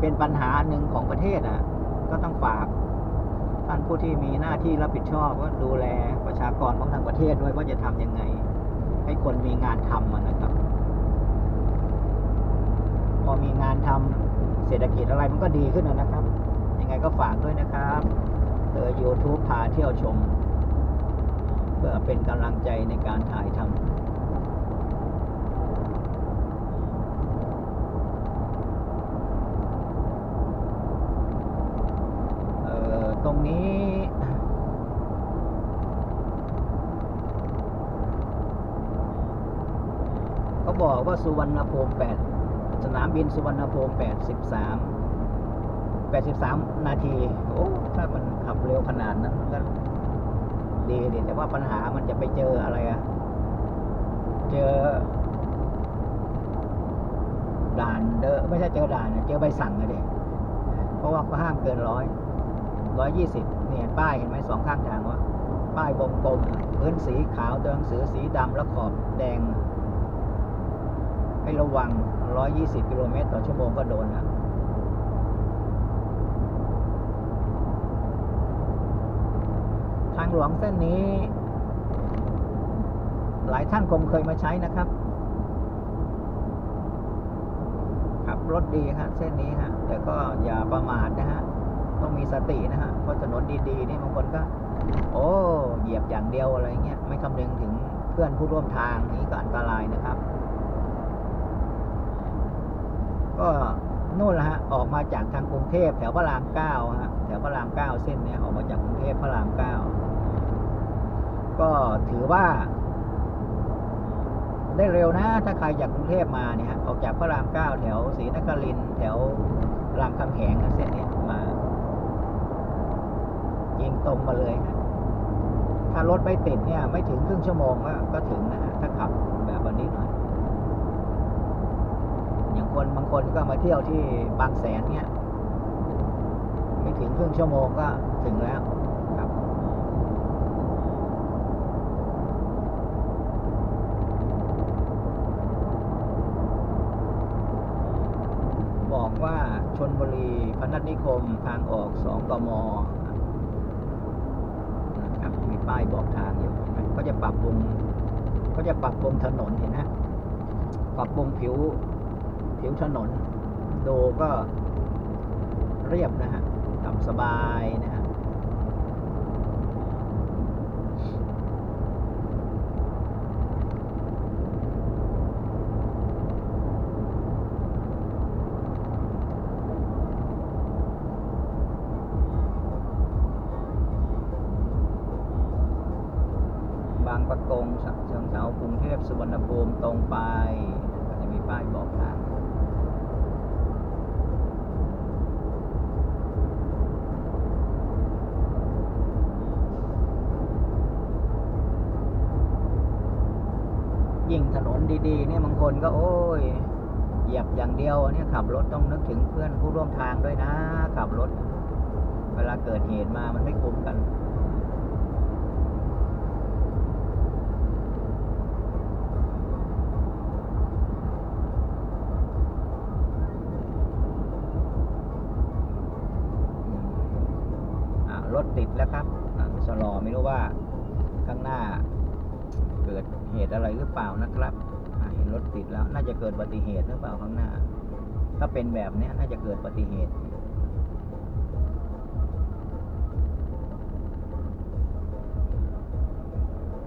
เป็นปัญหาหนึ่งของประเทศอะ ก็ต้องฝากท่านผู้ที่มีหน้าที่รับผิดชอบว่าดูแลประชากรของทางประเทศด้วยว่าจะทำยังไง ให้คนมีงานทำนะครับ พอมีงานทำเศรษฐกิจอะไรมันก็ดีขึ้นนะครับ ยังไงก็ฝากด้วยนะครับเออ YouTube พาเที่ยวชม เพื่อเป็นกำลังใจในการถ่ายทำ เอ่อตรงนี้ เขาบอกว่าสุวรรณภูมิ8สนามบินสุวรรณภูมิ83 83 นาที โอ้ ถ้ามันขับเร็วขนาดนั้นมันก็ดีดีแต่ว่าปัญหามันจะไปเจออะไรอะเจอ ด่านเดอไม่ใช่เจอด่านอะเจอใบสั่งอะเด็เพราะว่าเขาห้ามเกินร้อยร้อยยี่สิบเนี่ยป้ายเห็นไหมสองข้างทางว่า ป้ายวงกลมพื้นสีขาวตัวหนังสือสีดำแล้วขอบแดง ให้ระวัง 120 กิโลเมตรต่อชั่วโมงก็โดนแล้วทางหลวงเส้นนี้ หลายท่านคงเคยมาใช้นะครับ ขับรถดีฮะเส้นนี้ฮะ แต่ก็อย่าประมาทนะฮะ ต้องมีสตินะฮะ เพราะถนนดีๆ นี่บางคนก็ โอ้ เหยียบอย่างเดียวอะไรเงี้ย ไม่คำนึงถึงเพื่อนผู้ร่วมทางนี้ก็อันตรายนะครับ ก็นู่นละฮะออกมาจากทางกรุงเทพแถวพระรามเก้าฮะแถวพระรามเก้าเส้นเนี้ยออกมาจากกรุงเทพพระรามเก้าก็ถือว่า ได้เร็วนะ ถ้าใครจากกรุงเทพมาเนี่ยฮะออกจากพระรามเก้าแถวศรีนครินแถวรามคำแหงเส้นเนี้ยมายิงตรงมาเลยฮะถ้ารถไม่ติดเนี่ย ไม่ถึงครึ่งชั่วโมงก็ถึงนะฮะถ้าขับแบบวันนี้หน่อย คนบางคนก็มาเที่ยวที่บางแสนเนี่ยไม่ถึงครึ่งชั่วโมงก็ถึงแล้วครับบอกว่าชนบุรีพนัสนิคมทางออกสองกมนะครับมีป้ายบอกทางอยู่ก็จะปรับปรุงก็จะปรับปรุงถนนเห็นไหมปรับปรุงผิว ผิวถนน ดูก็เรียบนะฮะขับสบายนะฮะบางประกงเชิงเทากรุงเทพสุวรรณภูมิตรงไป ก็จะมีป้ายบอกทาง ยิ่งถนนดีๆเนี่ยบางคนก็โอ้ยเหยียบอย่างเดียวเนี่ยขับรถต้องนึกถึงเพื่อนผู้ร่วมทางด้วยนะ ขับรถ เวลาเกิดเหตุมามันไม่คุ้มกัน รถติดแล้วครับอ่ชะลอไม่รู้ว่าข้างหน้า เกิดเหตุอะไรหรือเปล่านะครับเห็นรถติดแล้ว น่าจะเกิดอุบัติเหตุหรือเปล่าข้างหน้า ถ้าเป็นแบบนี้น่าจะเกิดอุบัติเหตุ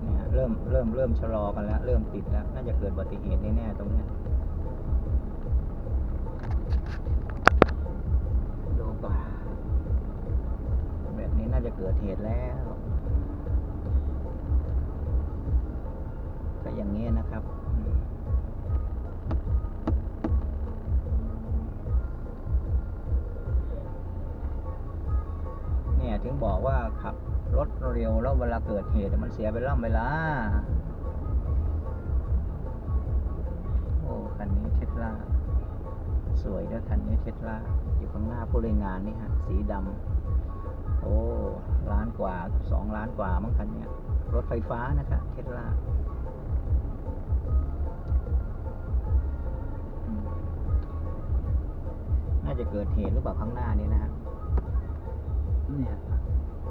เนี่ยเริ่มเริ่มเริ่มชะลอกันแล้ว เริ่มติดแล้ว น่าจะเกิดอุบัติเหตุแน่ๆตรงนี้ดูก่อนแบบนี้น่าจะเกิดเหตุแล้ว อย่างนี้นะครับเนี่ยถึงบอกว่าขับรถเร็วแล้วเวลาเกิดเหตุมันเสียไปล่ำเวลา โอ้คันนี้เทสลาสวยด้วยคันนี้เทสลาอยู่ข้างหน้าผู้เล่นงานนี่ฮะ สีดำโอ้ล้านกว่าสองล้านกว่ามั้งคันเนี้ยรถไฟฟ้านะครับเทสลาในน่า จะเกิดเหตุหรือเปล่าข้างหน้านี้นะฮะเนี่ย